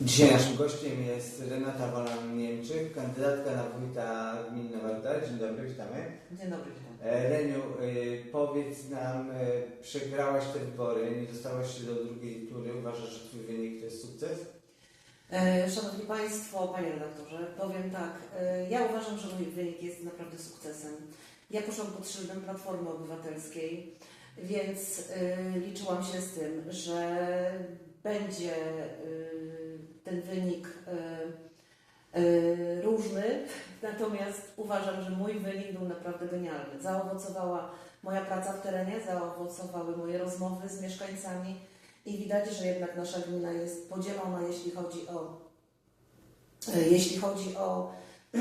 Dzisiaj naszym gościem jest Renata Wolan-Niemczyk, kandydatka na wójta gminy Nowa Dzień dobry, witamy. Dzień dobry, witam. E, Reniu, e, powiedz nam, e, przegrałaś te wybory, nie dostałaś się do drugiej tury, uważasz, że twój wynik to jest sukces? Szanowni Państwo, Panie redaktorze, powiem tak. Ja uważam, że mój wynik jest naprawdę sukcesem. Ja poszłam pod szyldem Platformy Obywatelskiej, więc e, liczyłam się z tym, że będzie e, ten wynik e, e, różny, natomiast uważam, że mój wynik był naprawdę genialny. Zaowocowała moja praca w terenie, zaowocowały moje rozmowy z mieszkańcami. I widać, że jednak nasza gmina jest podzielona, jeśli chodzi o, e, jeśli chodzi o e,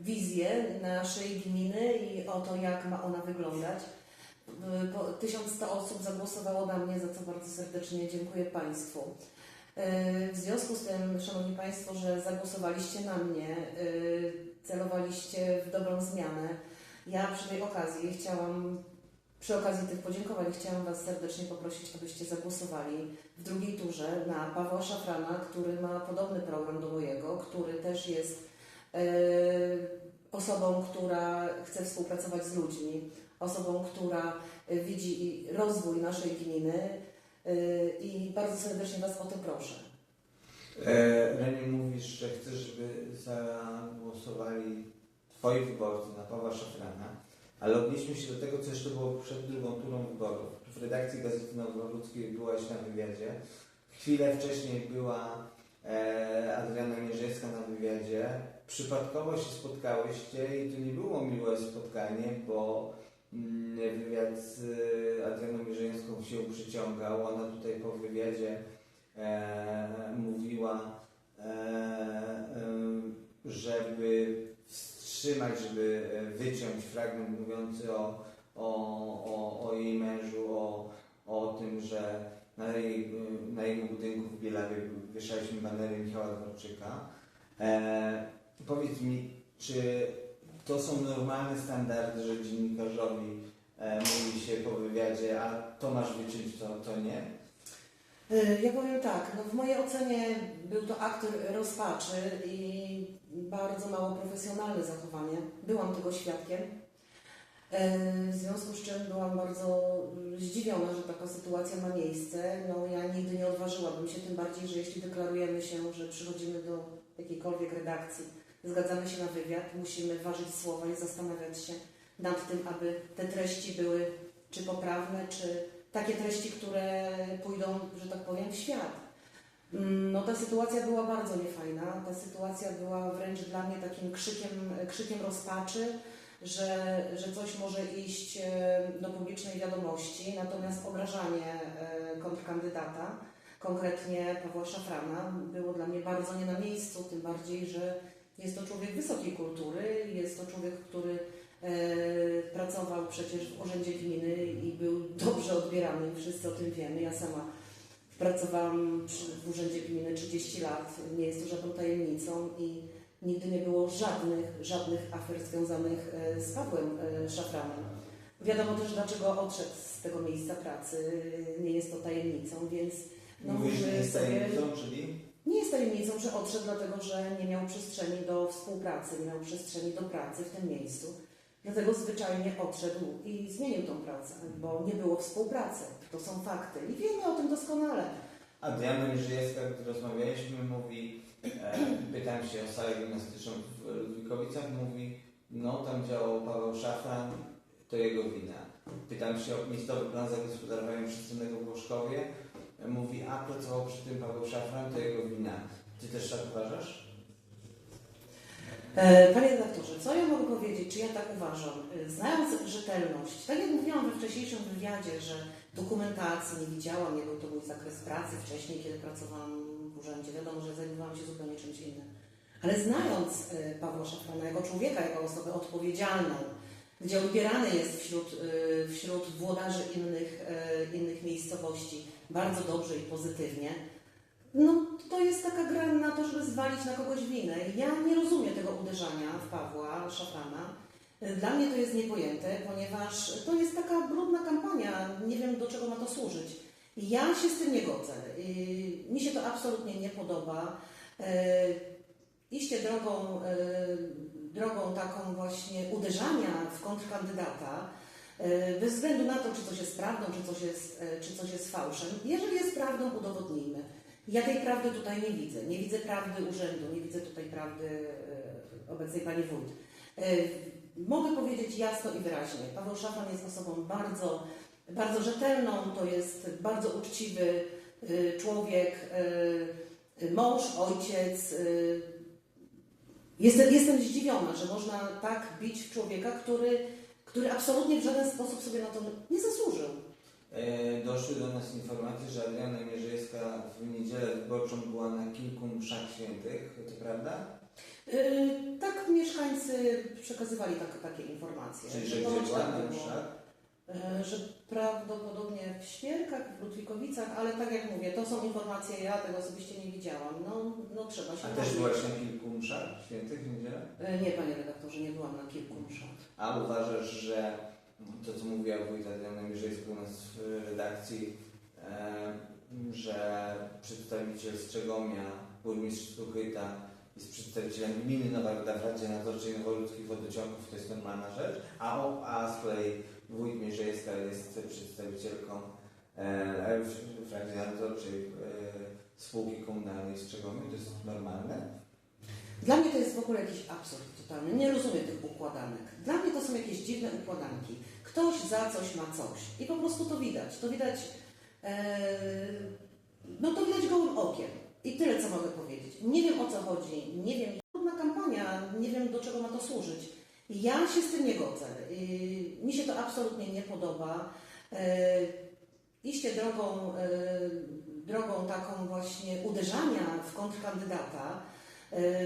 wizję naszej gminy i o to, jak ma ona wyglądać. E, po- 1100 osób zagłosowało na mnie, za co bardzo serdecznie dziękuję Państwu. E, W związku z tym, Szanowni Państwo, że zagłosowaliście na mnie, e, celowaliście w dobrą zmianę, ja przy tej okazji chciałam przy okazji tych podziękowań chciałam Was serdecznie poprosić, abyście zagłosowali w drugiej turze na Pawła Szafrana, który ma podobny program do mojego, który też jest osobą, która chce współpracować z ludźmi, osobą, która e, widzi rozwój naszej gminy e, i bardzo serdecznie Was o to proszę. E, mówisz, że chcesz, żeby zagłosowali twoi wyborcy na Pawła Szafrana, ale odnieśmy się do tego, co jeszcze było przed drugą turą wyborów. W redakcji Gazety Noworudzkiej byłaś na wywiadzie. Chwilę wcześniej była e, Adriana Mierzejska na wywiadzie. Przypadkowo się spotkałyście i to nie było miłe spotkanie, bo wywiad z e, Adrianą Mierzejską się przyciągał. Ona tutaj po wywiadzie e, mówiła, e, e, żeby wstrzymać, żeby e, wyciąć fragment mówiący o, o, o, o jej mężu, o, o tym, że na, jej, na jego budynku w Bielawie wieszaliśmy banery Michała Dworczyka. E, powiedz mi, czy to są normalne standardy, że dziennikarzowi e, mówi się po wywiadzie, a to masz wyciąć, to, to nie? E, Ja powiem tak, no w mojej ocenie był to akt rozpaczy i bardzo mało profesjonalne zachowanie. Byłam tego świadkiem. E, W związku z czym byłam bardzo zdziwiona, że taka sytuacja ma miejsce. No ja nigdy nie odważyłabym się, tym bardziej, że jeśli deklarujemy się, że przychodzimy do jakiejkolwiek redakcji, zgadzamy się na wywiad, musimy ważyć słowa i zastanawiać się nad tym, aby te treści były czy poprawne, czy takie treści, które pójdą, że tak powiem, w świat. Mm, No ta sytuacja była bardzo niefajna. Ta sytuacja była wręcz dla mnie takim krzykiem, krzykiem rozpaczy, że, że coś może iść e, do publicznej wiadomości, natomiast obrażanie e, kontrkandydata, konkretnie Pawła Szafrana, było dla mnie bardzo nie na miejscu, tym bardziej, że jest to człowiek wysokiej kultury, jest to człowiek, który e, pracował przecież w urzędzie gminy i był dobrze odbierany, wszyscy o tym wiemy. Ja sama pracowałam w urzędzie gminy 30 lat, nie jest to żadną tajemnicą i nigdy nie było żadnych, żadnych afer związanych e, z Pawłem e, Szafranem. Wiadomo też, dlaczego odszedł z tego miejsca pracy, nie jest to tajemnicą, więc no, Mówisz, że jest sobie tajemnicą, czyli? Nie jest tajemnicą, że odszedł dlatego, że nie miał przestrzeni do współpracy, nie miał przestrzeni do pracy w tym miejscu. Dlatego zwyczajnie odszedł i zmienił tą pracę, bo nie było współpracy. To są fakty i wiemy o tym doskonale. Adriana Mierzejewska, gdy rozmawialiśmy, mówi, e, pytam się o salę gimnastyczną w Ludwikowicach, mówi, no tam działał Paweł Szafran, to jego wina. Pytam się o miejscowy plan zagospodarowania przestrzennego w Łoszkowie, mówi, a pracował przy tym Paweł Szafran, to jego wina. Ty też tak uważasz? E, Panie redaktorze, co ja mogę powiedzieć, czy ja tak uważam? E, Znając rzetelność, tak jak mówiłam we wcześniejszym wywiadzie, że dokumentacji nie widziałam, był to mój zakres pracy wcześniej, kiedy pracowałam w urzędzie. Wiadomo, że zajmowałam się zupełnie czymś innym. Ale znając e, Pawła Szafrana jako człowieka, jako osobę odpowiedzialną, gdzie odbierany jest wśród, e, wśród włodarzy innych, e, innych miejscowości bardzo dobrze i pozytywnie, no to jest taka gra na to, żeby zwalić na kogoś winę. Ja nie rozumiem tego uderzania w Pawła Szafrana. Dla mnie to jest niepojęte, ponieważ to jest taka brudna kampania. Nie wiem, do czego ma to służyć. Ja się z tym nie godzę. Yy, Mi się to absolutnie nie podoba. Iście drogą, yy, drogą taką właśnie uderzania w kontrkandydata, yy, bez względu na to, czy coś jest prawdą, czy coś jest, yy, czy coś jest fałszem. Jeżeli jest prawdą, udowodnijmy. Ja tej prawdy tutaj nie widzę. Nie widzę prawdy urzędu, nie widzę tutaj prawdy obecnej pani wójt. Mogę powiedzieć jasno i wyraźnie. Paweł Szafran jest osobą bardzo, bardzo rzetelną, to jest bardzo uczciwy y, człowiek, y, y, mąż, ojciec. Jestem, jestem zdziwiona, że można tak bić człowieka, który, który absolutnie w żaden sposób sobie na to nie zasłużył. E, Doszły do nas informacje, że Adriana Mierzejewska w niedzielę wyborczą była na kilku mszach świętych. To prawda? Y, Tak mieszkańcy przekazywali tak, takie informacje. Czyli, że że gdzie była tak na mszach? E, że prawdopodobnie w Świerkach, w Ludwikowicach, ale tak jak mówię, to są informacje, ja tego osobiście nie widziałam. No, no trzeba się A też byłaś na kilku mszach świętych w niedzielę? Nie, panie redaktorze, nie byłam na kilku mszach. A uważasz, że to, co mówiła wójt Adriana Mierzejewska u nas w redakcji, e, że przedstawiciel Strzegomia, burmistrz Suchyta jest przedstawicielem gminy Nowa Ruda w Radzie Nadzorczej Noworudzkich Wodociągów, to jest normalna rzecz, a, o- a z kolei wójt Mierzejewska jest przedstawicielką e, Radzie Nadzorczej spółki komunalnej w Strzegomiu, to jest normalne? Dla mnie to jest w ogóle jakiś absurd totalny. Nie rozumiem tych układanek. Dla mnie to są jakieś dziwne układanki. Ktoś za coś ma coś. I po prostu to widać. To widać, e, no to widać gołym okiem. I tyle, co mogę powiedzieć. Nie wiem o co chodzi, nie wiem, trudna kampania, nie wiem do czego ma to służyć. Ja się z tym nie godzę. Yy, Mi się to absolutnie nie podoba. Yy, Iście drogą, yy, drogą taką właśnie uderzania w kontrkandydata,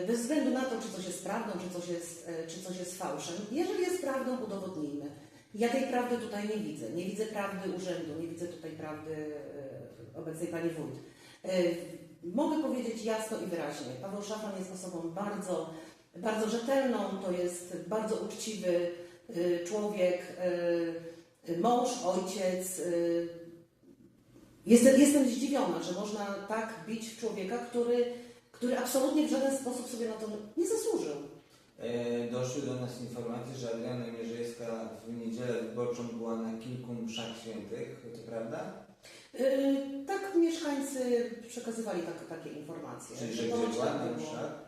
bez względu na to, czy coś jest prawdą, czy coś jest, czy coś jest fałszem. Jeżeli jest prawdą, udowodnijmy. Ja tej prawdy tutaj nie widzę. Nie widzę prawdy urzędu, nie widzę tutaj prawdy obecnej pani wójt. Mogę powiedzieć jasno i wyraźnie. Paweł Szafran jest osobą bardzo, bardzo rzetelną, to jest bardzo uczciwy y, człowiek, y, y, mąż, ojciec. Jestem, jestem zdziwiona, że można tak bić człowieka, który, który absolutnie w żaden sposób sobie na to nie zasłużył. E, Doszły do nas informacje, że Adriana Mierzejewska w niedzielę wyborczą była na kilku mszach świętych. To prawda? Y, Tak mieszkańcy przekazywali tak, takie informacje. Czyli, że że była tak na mszach?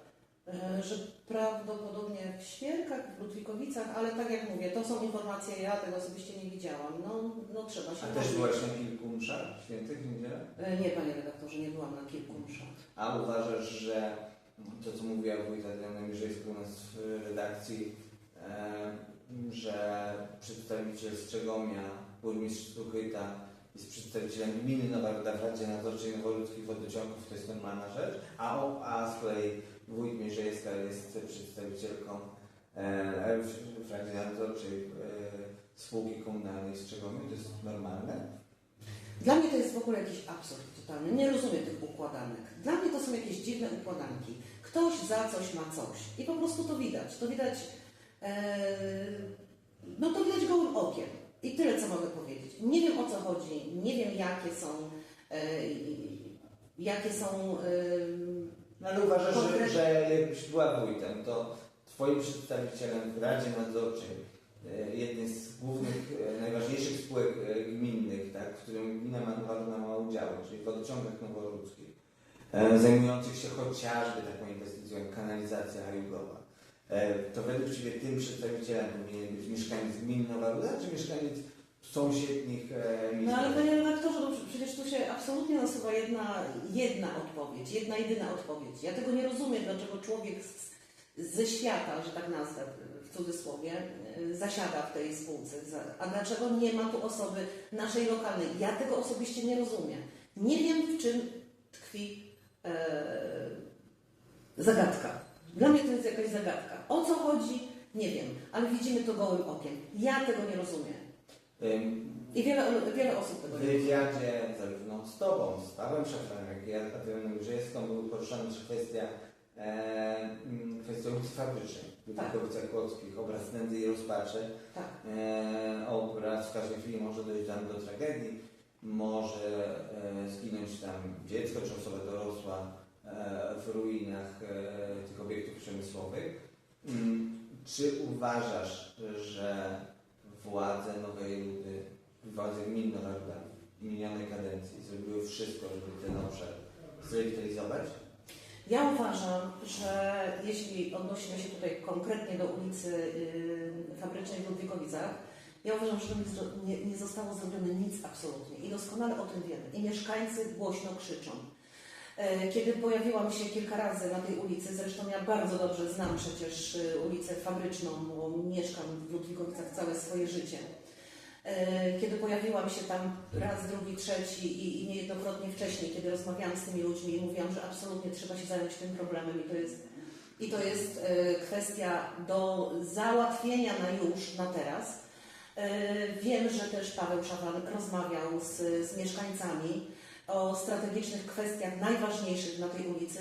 E, że prawdopodobnie w Świerkach, w Ludwikowicach, ale tak jak mówię, to są informacje, ja tego osobiście nie widziałam. No, no trzeba się A też byłaś na kilku mszach świętych w niedzielę? E, Nie, panie redaktorze, nie byłam na kilku mszach. A uważasz, że to, co mówiła wójt Adriana Mierzejewska u nas w redakcji, że przedstawiciel Strzegomia, burmistrz Suchyta jest przedstawicielem gminy Nowa Ruda w Radzie Nadzorczej Noworudzkich Wodociągów, to jest normalna rzecz, a, a z kolei wójt Mierzejewska jest przedstawicielką e, Nadzorczej spółki komunalnej w Strzegomiu, to jest normalne? Dla mnie to jest w ogóle jakiś absurd totalny. Nie rozumiem tych układanek. Dla mnie to są jakieś dziwne układanki. Ktoś za coś ma coś. I po prostu to widać. To widać, e, no to widać gołym okiem. I tyle, co mogę powiedzieć. Nie wiem o co chodzi, nie wiem jakie są, e, jakie są, e, No ale uważasz, że, że jakbyś była wójtem, to twoim przedstawicielem w Radzie Nadzorczej e, jednej z głównych, e, najważniejszych spółek e, gminnych, tak, w którym gmina ma, Nowa ma udziały, czyli wodociągach noworudzkich, zajmujących się chociażby taką inwestycją jak kanalizacja jugowa, e, to według Ciebie tym przedstawicielem powinien być mieszkaniec gminy Nowa Ruda, czy mieszkaniec sąsiednich e, No ale panie redaktorze, no przecież tu się absolutnie nasuwa jedna, jedna odpowiedź, jedna jedyna odpowiedź. Ja tego nie rozumiem, dlaczego człowiek z, ze świata, że tak nazwę w cudzysłowie, y, zasiada w tej spółce. A dlaczego nie ma tu osoby naszej lokalnej? Ja tego osobiście nie rozumiem. Nie wiem, w czym tkwi e, zagadka. Dla mnie to jest jakaś zagadka. O co chodzi? Nie wiem, ale widzimy to gołym okiem. Ja tego nie rozumiem. I wiele, wiele osób tego W wywiadzie zarówno z Tobą, z Pawłem Szafranem, jak i Adrianą Mierzejewską były poruszane też kwestia, e, mm, kwestia ulicy Fabrycznej w Tak. Kłodzkich, obraz nędzy i rozpaczy. Tak. E, obraz w każdej chwili może dojść tam do tragedii. może e, zginąć tam dziecko czy osoba dorosła e, w ruinach e, tych obiektów przemysłowych. Mm, Czy uważasz, że władze Nowej Rudy, władze gmin w minionej kadencji zrobiły wszystko, żeby ten obszar zrewitalizować? Ja uważam, że jeśli odnosimy się tutaj konkretnie do ulicy yy, Fabrycznej w Ludwikowicach, ja uważam, że nie, nie zostało zrobione nic absolutnie i doskonale o tym wiemy. I mieszkańcy głośno krzyczą. E, Kiedy pojawiłam się kilka razy na tej ulicy, zresztą ja bardzo dobrze znam przecież y, ulicę Fabryczną, bo mieszkam w Ludwikowicach całe swoje życie. E, Kiedy pojawiłam się tam raz, drugi, trzeci i, niejednokrotnie wcześniej, kiedy rozmawiałam z tymi ludźmi i mówiłam, że absolutnie trzeba się zająć tym problemem i to jest, i to jest e, kwestia do załatwienia na już, na teraz. E, Wiem, że też Paweł Szawan rozmawiał z, z mieszkańcami o strategicznych kwestiach najważniejszych na tej ulicy.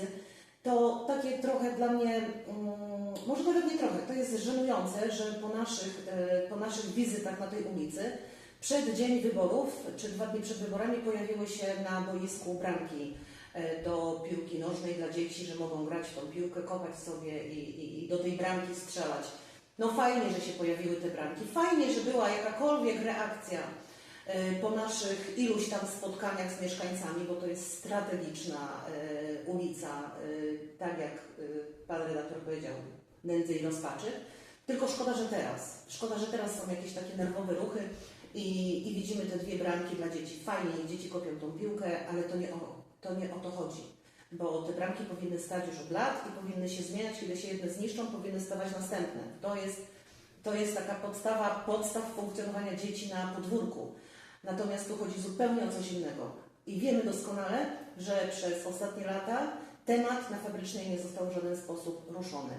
To takie trochę dla mnie, mm, może nawet nie trochę, to jest żenujące, że po naszych, e, po naszych wizytach na tej ulicy przed dzień wyborów, czy dwa dni przed wyborami pojawiły się na boisku bramki e, do piłki nożnej dla dzieci, że mogą grać w tą piłkę, kopać sobie i, i, i do tej bramki strzelać. No fajnie, że się pojawiły te bramki, fajnie, że była jakakolwiek reakcja po naszych iluś tam spotkaniach z mieszkańcami, bo to jest strategiczna e, ulica, e, tak jak e, pan redaktor powiedział, nędzy i rozpaczy. Tylko szkoda, że teraz. Szkoda, że teraz są jakieś takie nerwowe ruchy i, i widzimy te dwie bramki dla dzieci. Fajnie, dzieci kopią tą piłkę, ale to nie o to, nie o to chodzi. Bo te bramki powinny stać już od lat i powinny się zmieniać, kiedy się jedne zniszczą, powinny stawać następne. To jest, to jest taka podstawa podstaw funkcjonowania dzieci na podwórku. Natomiast tu chodzi zupełnie o coś innego. I wiemy doskonale, że przez ostatnie lata temat na fabrycznej nie został w żaden sposób ruszony.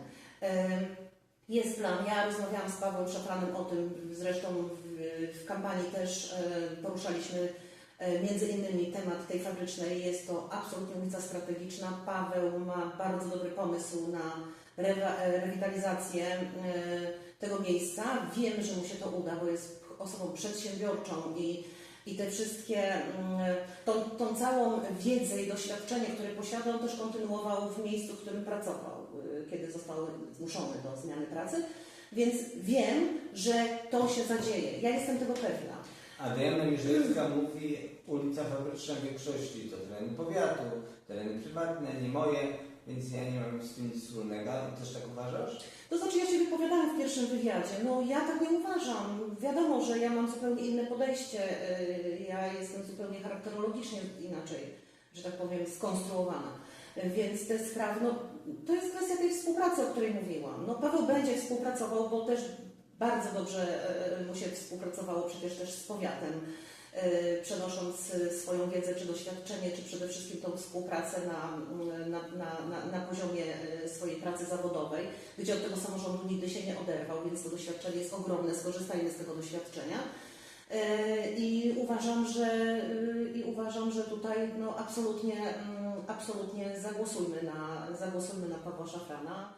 Jest plan. Ja rozmawiałam z Pawłem Szafranem o tym, zresztą w, kampanii też poruszaliśmy między innymi temat tej fabrycznej. Jest to absolutnie ulica strategiczna. Paweł ma bardzo dobry pomysł na e, rewitalizację tego miejsca. Wiem, że mu się to uda, bo jest osobą przedsiębiorczą i, i te wszystkie, mm, tą, tą całą wiedzę i doświadczenie, które posiada, on też kontynuował w miejscu, w którym pracował, y, kiedy został zmuszony do zmiany pracy. Więc wiem, że to się zadzieje. Ja jestem tego pewna. Adriana Mierzycka mówi ulica Fabryczna większości to tereny powiatu, tereny prywatne, nie moje, więc ja nie mam z tym nic wspólnego. Też tak uważasz? To znaczy, ja się wypowiadałam w pierwszym wywiadzie. No, ja tak nie uważam. Wiadomo, że ja mam zupełnie inne podejście. y, Ja jestem zupełnie charakterologicznie inaczej, że tak powiem, skonstruowana. Więc te sprawy, no, to jest kwestia tej współpracy, o której mówiłam. No, Paweł będzie współpracował, bo też bardzo dobrze y, mu się współpracowało przecież też z powiatem, y, przenosząc swoją wiedzę czy doświadczenie, czy przede wszystkim tą współpracę na, na, na, na, na poziomie swojej pracy zawodowej, gdzie od tego samorządu nigdy się nie oderwał, więc to doświadczenie jest ogromne, skorzystajmy z tego doświadczenia. I uważam, że, i uważam, że tutaj no, absolutnie, mm, absolutnie zagłosujmy na, zagłosujmy na Pawła Szafrana.